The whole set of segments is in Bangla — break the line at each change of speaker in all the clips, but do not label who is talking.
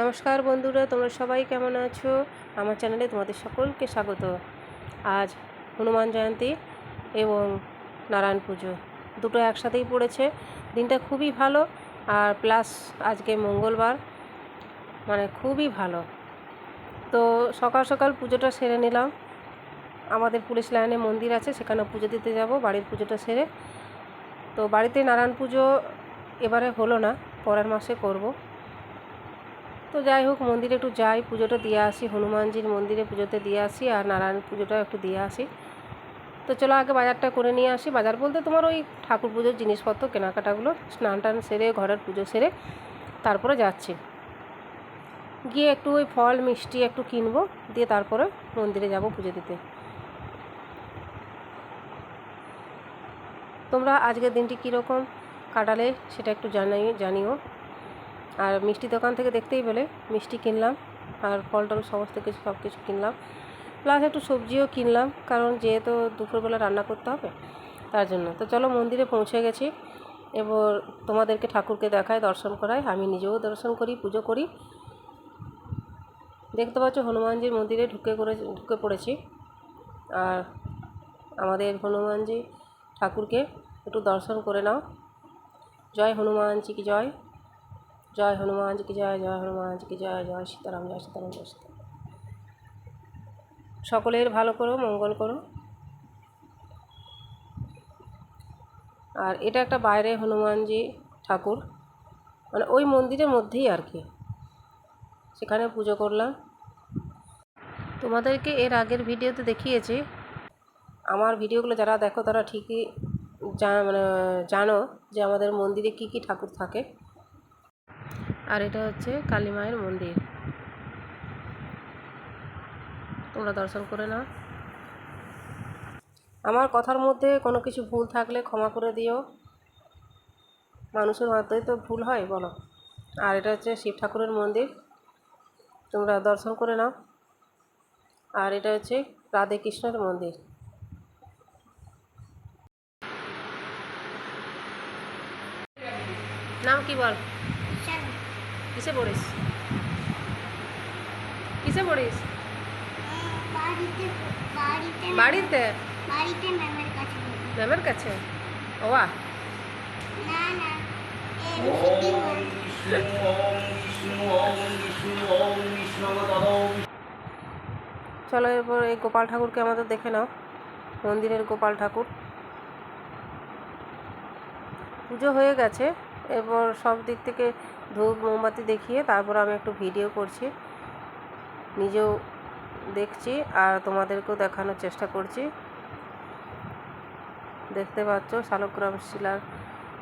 নমস্কার বন্ধুরা, তোমরা সবাই কেমন আছো? আমার চ্যানেলে তোমাদের সকলকে স্বাগত। আজ হনুমান জয়ন্তী এবং নারায়ণ পুজো দুটো একসাথেই পড়েছে। দিনটা খুবই ভালো আর প্লাস আজকে মঙ্গলবার মানে খুবই ভালো। তো সকাল সকাল পুজোটা সেরে নিলাম। আমাদের পুলিশ লাইনে মন্দির আছে, সেখানে পুজো দিতে যাব, বাড়ির পুজোটা সেরে। তো বাড়িতে নারায়ণ পুজো এবারে হলো না, পরের মাসে করব। তো যাই হোক, মন্দিরে একটু যাই, পুজোটা দিয়ে আসি, হনুমানজির মন্দিরে পুজোতে দিয়ে আসি আর নারায়ণ পুজোটা একটু দিয়ে আসি। তো চলো আগে বাজারটা করে নিয়ে আসি। বাজার বলতে তোমার ওই ঠাকুর পুজোর জিনিসপত্র, কেনাকাটাগুলো, স্নান টান সেরে, ঘরের পুজো সেরে তারপরে যাচ্ছি। গিয়ে একটু ওই ফল, মিষ্টি একটু কিনবো, দিয়ে তারপরে মন্দিরে যাব পুজো দিতে। তোমরা আজকের দিনটি কীরকম কাটালে সেটা একটু জানাই, জানিও। আর মিষ্টি দোকান থেকে দেখতেই পেলে, মিষ্টি কিনলাম আর ফল টল সমস্ত কিছু, সব কিছু কিনলাম। প্লাস একটু সবজিও কিনলাম, কারণ যেহেতু দুপুরবেলা রান্না করতে হবে, তার জন্য। তো চলো মন্দিরে পৌঁছে গেছি। এবার তোমাদেরকে ঠাকুরকে দেখায়, দর্শন করায়। আমি নিজেও দর্শন করি, পুজো করি। দেখতে পাচ্ছ হনুমানজির মন্দিরে ঢুকে করে, ঢুকে পড়েছি। আর আমাদের হনুমানজি ঠাকুরকে একটু দর্শন করে নাও। জয় হনুমানজি কি জয়? জয় হনুমানজি কি জয় জয় হনুমানজি কি জয় জয় সীতারাম জয় সীতারাম জয় সীতারাম। সকলের ভালো করো, মঙ্গল করো। আর এটা একটা বাইরে হনুমানজি ঠাকুর। মানে ওই মন্দিরের মধ্যেই আর কি। সেখানে পুজো করলাম। তোমাদেরকে এর আগের ভিডিওতে দেখিয়েছি। আমার ভিডিওগুলো যারা দেখো তারা ঠিকই মানে জানো যে আমাদের মন্দিরে কী কী ঠাকুর থাকে। আর এটা হচ্ছে কালী মায়ের মন্দির। তোমরা দর্শন করে নাও। আমার কথার মধ্যে কোনো কিছু ভুল থাকলে ক্ষমা করে দিও। মানুষের মাত্রই তো ভুল হয়, বলো। আর এটা হচ্ছে শিব ঠাকুরের মন্দির। তোমরা দর্শন করে নাও। আর এটা হচ্ছে রাধে কৃষ্ণের মন্দির। নাম কি বল? কিসে পড়িস? কিসে পড়িস?
বাড়িতে? বাড়িতে ম্যামের কাছে। ও বল।
চলো এরপর এই গোপাল ঠাকুরকে আমাদের দেখে নাও, মন্দিরের গোপাল ঠাকুর। পুজো হয়ে গেছে। এরপর সব দিক থেকে ধূপ, মোমবাতি দেখিয়ে তারপর আমি একটু ভিডিও করছি। নিজেও দেখছি আর তোমাদেরকেও দেখানোর চেষ্টা করছি। দেখতে পাচ্ছ শালগ্রাম শিলার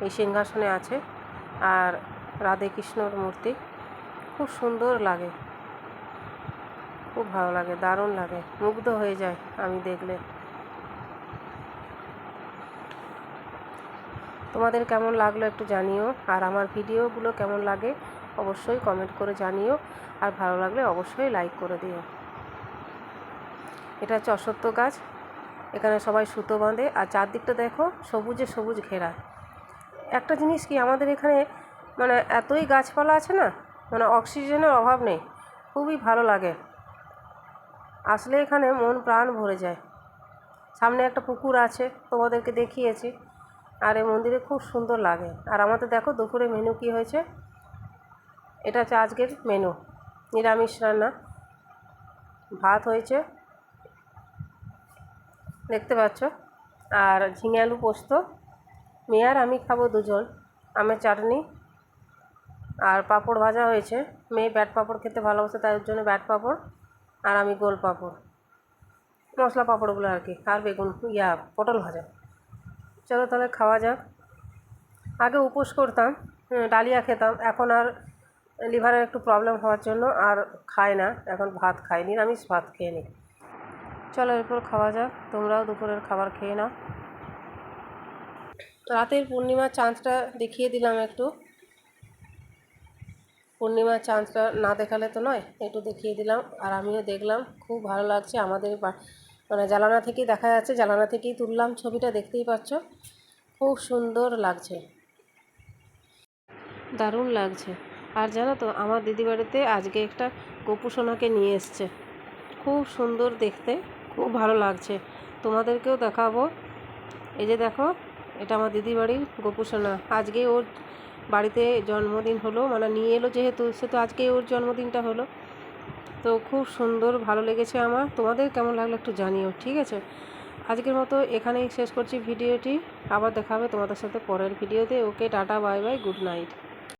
এই সিংহাসনে আছে আর রাধে কৃষ্ণর মূর্তি। খুব সুন্দর লাগে। খুব ভালো লাগে, দারুণ লাগে, মুগ্ধ হয়ে যায় আমি দেখলে। তোমাদের কেমন লাগল একটু জানিও, আর আমার ভিডিওগুলো কেমন লাগে অবশ্যই কমেন্ট করে জানিও, আর ভালো লাগলে অবশ্যই লাইক করে দিও। এটা হচ্ছে অশ্বত্থ গাছ, এখানে সবাই সুতো বাঁধে, আর চারদিকটা দেখো সবুজে সবুজ ঘেরা। একটা জিনিস কি, আমাদের এখানে মানে এতই গাছপালা আছে না মানে অক্সিজেনের অভাব নেই, খুবই ভালো লাগে। আসলে এখানে মন প্রাণ ভরে যায়। সামনে একটা পুকুর আছে, তোমাদেরকে দেখিয়েছি। আর এই মন্দিরে খুব সুন্দর লাগে। আর আমাদের দেখো দুপুরে মেনু কি হয়েছে? এটা হচ্ছে আজকের মেনু নিরামিষ রান্না। ভাত হয়েছে। দেখতে পাচ্ছ? আর ঝিঙে আলু পোস্ত। মেয়ে আর আমি খাব দুজন। আমের চাটনি। আর পাঁপড় ভাজা হয়েছে। মেয়ে ব্যাট পাঁপড় খেতে ভালোবাসে, তাই জন্য ব্যাট পাঁপড়। আর আমি গোল পাঁপড়। মশলা পাঁপড়গুলো আর কি। আর বেগুন, ইয়া, পটল ভাজা। চলো তাহলে খাওয়া যাক। আগে উপোস করতাম ডালিয়া খেতাম। এখন আর লিভারের একটু প্রবলেম হওয়ার জন্য আর খাই না। এখন ভাত খাই, নিরামিষ ভাত খেয়ে নিই। চলো এরপর খাওয়া যাক। তোমরাও দুপুরের খাবার খেয়ে নাও। রাতের পূর্ণিমার চাঁদটা দেখিয়ে দিলাম একটু। পূর্ণিমার চাঁদটা না দেখালে তো নয়, একটু দেখিয়ে দিলাম। আর আমিও দেখলাম, খুব ভালো লাগছে আমাদের মানে জালানা থেকেই দেখা যাচ্ছে জালানা থেকেই তুললাম, ছবিটা দেখতেই পাচ্ছ। খুব সুন্দর লাগছে। দারুণ লাগছে। আর জানো তো, আমার দিদি বাড়িতে আজকে একটা গোপু সোনাকে নিয়ে এসছে। খুব সুন্দর দেখতে, খুব ভালো লাগছে। তোমাদেরকেও দেখাবো। এই যে দেখো, এটা আমার দিদি বাড়ির গোপু সোনা। আজকে ওর বাড়িতে জন্মদিন হলো মানে নিয়ে এলো যেহেতু, সে তো আজকে ওর জন্মদিনটা হলো। তো খুব সুন্দর, ভালো লেগেছে আমার। তোমাদের কেমন লাগল একটু জানিও, ঠিক আছে? আজকের মতো এখানেই শেষ করছি ভিডিওটি। আবার দেখা হবে তোমাদের সাথে পরের ভিডিওতে। Okay, tata, bye bye, good night.